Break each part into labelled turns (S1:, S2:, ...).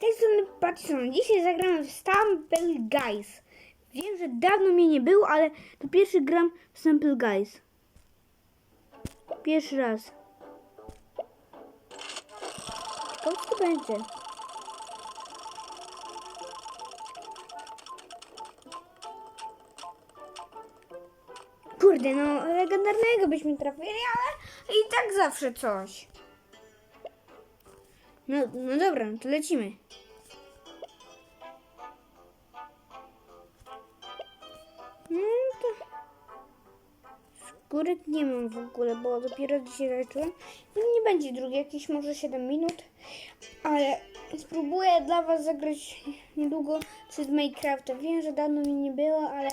S1: tej strony Patson. Dzisiaj zagramy w Stumble Guys. Wiem, że dawno mnie nie było, ale to pierwszy gram w Stumble Guys. Pierwszy raz. Co to będzie. Kurde, no legendarnego byśmy trafili, ale i tak zawsze coś. No, no dobra, no to lecimy. No. Skórek nie mam w ogóle, bo dopiero dzisiaj zacząłem. No nie będzie drugi, jakieś może 7 minut, ale spróbuję dla Was zagrać niedługo z Minecrafta. Wiem, że dawno mi nie było, ale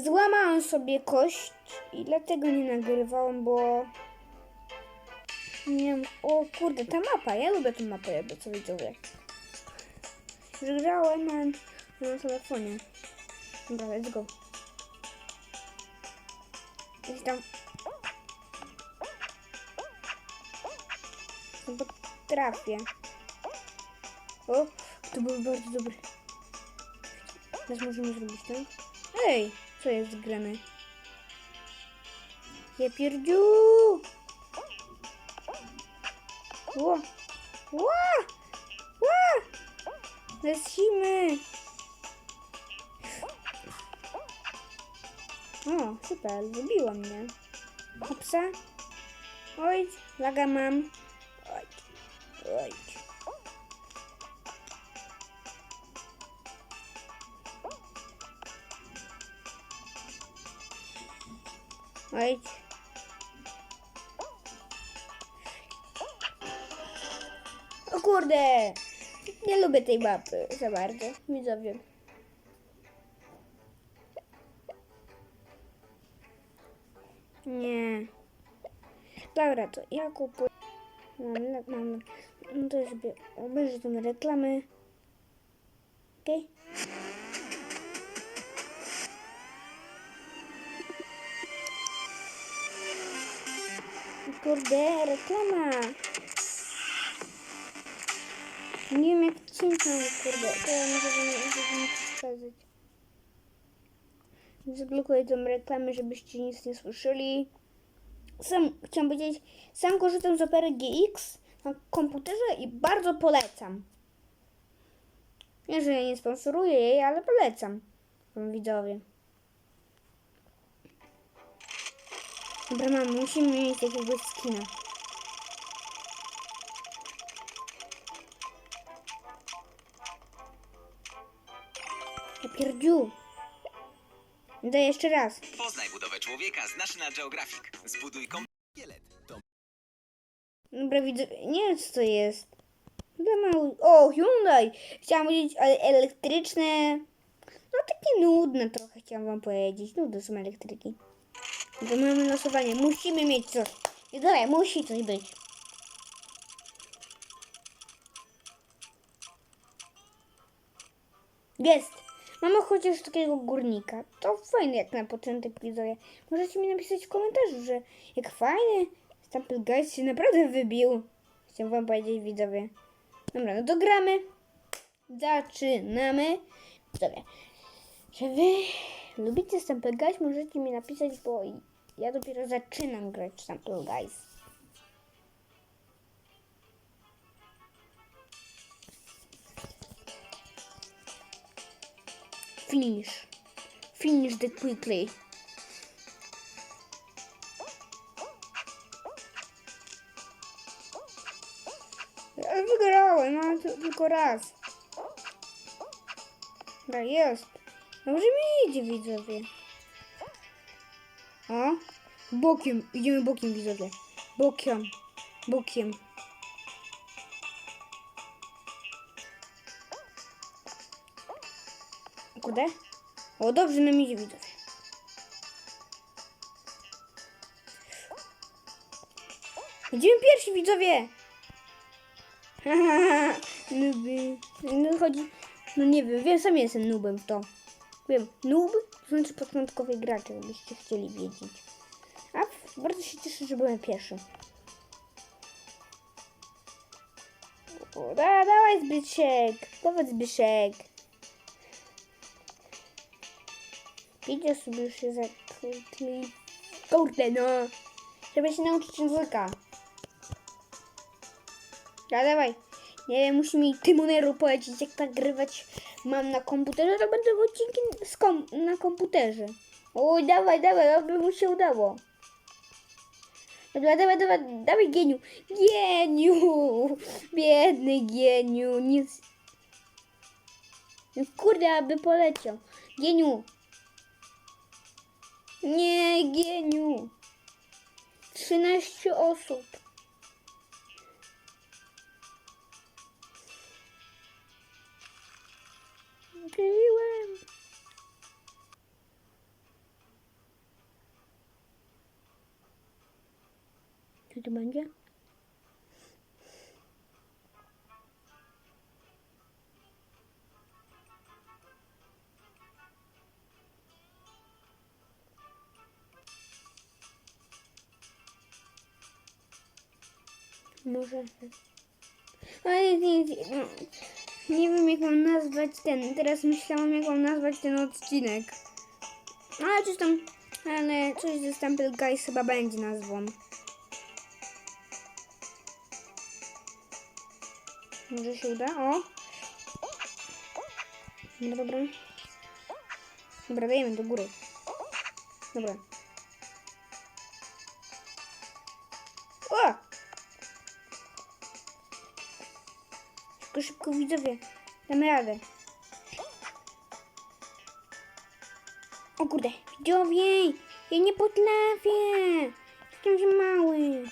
S1: złamałem sobie kość i dlatego nie nagrywałem, bo o kurde, ta mapa, ja lubię tę mapę, jakby co widzowie. Już grałem na, na telefonie. Dobra, let's go. Gdzieś tam. Chyba trafię. O, to był bardzo dobry. Teraz możemy zrobić tak? Ej, co jest grane? Ja pierdziu! Ło! Ło! Ło! Lecimy! O, super, wybiło mnie. Hopsa. Oj, laga mam. Oj, oj. Oj. Kurde! Nie lubię tej mapy za bardzo, widzowie. Nie. Dobra, to ja kupuję. Mam, mam, no to sobie obejrzę tą reklamę. Okej? Kurde, reklama. Nie wiem jak cinknąć, kurde. To ja może nie przeszkadzać. Zablokuję tą reklamę, żebyście nic nie słyszeli. Sam chciałam powiedzieć, sam korzystam z Opery GX na komputerze i bardzo polecam. Nie, że ja nie sponsoruję jej, ale polecam wam widzowie. Dobra, mam, musimy mieć jakiegoś skina. Pierdziu. Daj jeszcze raz.
S2: Poznaj budowę człowieka z National Geographic. Zbuduj kompielet. To
S1: Dobra, widzę. Nie wiem, co to jest. Mały. O, Hyundai! Chciałam powiedzieć, ale elektryczne. No takie nudne trochę chciałam wam powiedzieć. Nudne są elektryki. To mamy losowanie. Musimy mieć coś. I dobra, musi coś być. Jest! Mamy chociaż takiego górnika. To fajne jak na początek widzowie. Możecie mi napisać w komentarzu, że jak fajny Stample Guys się naprawdę wybił. Chciałam wam powiedzieć widzowie. Dobra, no to gramy. Zaczynamy. Widzowie, że wy lubicie Stample Guys, możecie mi napisać, bo ja dopiero zaczynam grać w Stample Guys. Finish. Finish the quickly. Ja wygrałem, ale to tylko raz. Dobra, jest. Dobrze mi idzie, widzowie. O, bokiem. Idziemy bokiem, widzowie. Bokiem. Bokiem. Kurde. O, dobrze nam idzie, widzowie. Idziemy pierwsi, widzowie. Nuby. No chodzi, no nie wiem, wiem, sam jestem nubem to. Wiem, noob to znaczy początkowy gracz, jakbyście chcieli wiedzieć. A bardzo się cieszę, że byłem pierwszy. O, da, dawaj Zbyszek. Dawaj Zbyszek. Idzie sobie się zakryli. Kurde no. Żeby się nauczyć języka. Da, dawaj. Nie wiem, musi mi Tymoneru powiedzieć, jak nagrywać mam na komputerze, to będą odcinki z kom na komputerze. Oj, dawaj, dawaj, aby mu się udało. Dobra, dawaj, dawaj, dawaj, geniu. Geniu! Biedny geniu. Nic. No Kurde, aby poleciał. Geniu. Nie, geniu. 13 osób. Byłem. Co to będzie? Może. Ale nie, nie, no, nie wiem jak mam nazwać ten. Teraz myślałam jak mam nazwać ten odcinek. Ale coś tam. Ale coś ze Stample Guys chyba będzie nazwą. Może się uda? O! Dobra, dobra. Dobra, dajemy do góry. Dobra. O! Szybko, szybko widzowie. Damy radę. O kurde, widzowie! Ja nie potrafię! Jestem za mały.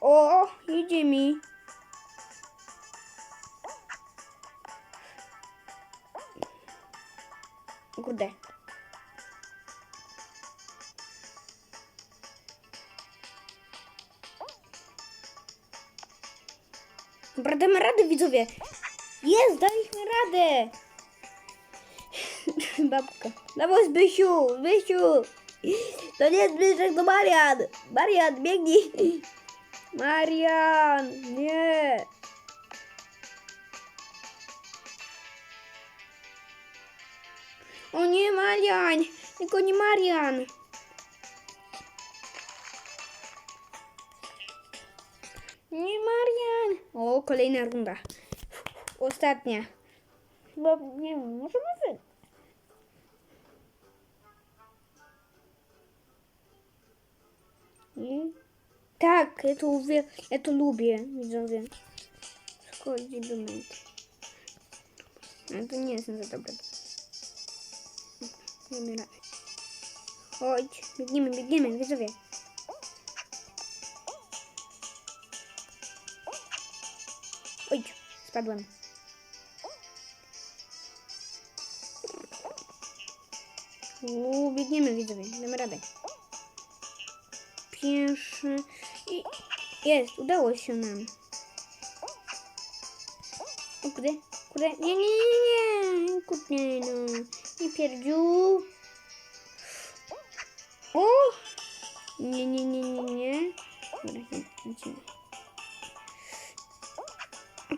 S1: O, idzie mi. Dobra, damy radę, widzowie. Jest, daliśmy radę. Babka. Dawaj, Zbysiu, Zbysiu. To nie jest Zbyszek, to Marian. Marian, biegnij. Marian, nie. O nie, Marian. Tylko nie Marian. Kolejna runda. Ostatnia. Chyba, nie wiem, możemy wy... Nie? Tak, ja to, uwie... ja to lubię, widzowie. Schodzi do mnie. Ale to nie jestem za dobry. Radę. Chodź, biegniemy, biegniemy, widzowie. Oj, spadłem. Uuu, biegniemy, widzowie, damy radę. Pierwszy i jest, udało się nam. O kurde, kurde, nie, nie, nie, nie, kurde, no, nie pierdziu. O! Nie, nie, nie, nie, nie. Dobra, lecimy.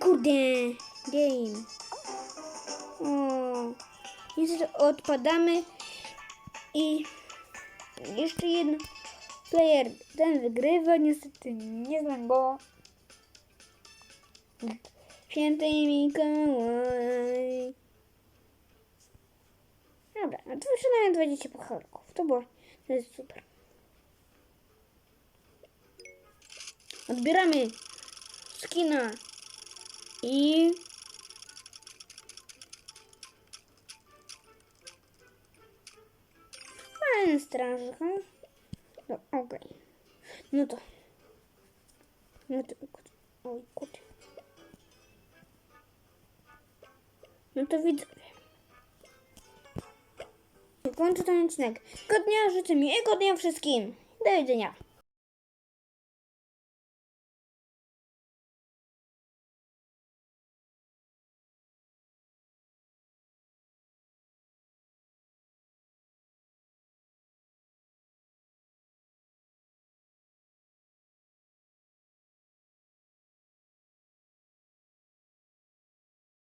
S1: Kurde, game. O, niestety odpadamy i jeszcze jedno. Player ten wygrywa, niestety nie znam go. Święty Mikołaj. Dobra, a to przynajmniej 20 pucharków. To było, to jest super. Odbieramy skina i Fajny strażak. No, okej. No to. No to. Oj, kurde. No to widzę. Kończę ten odcinek. Godnia życzę miłego dnia wszystkim. Do widzenia.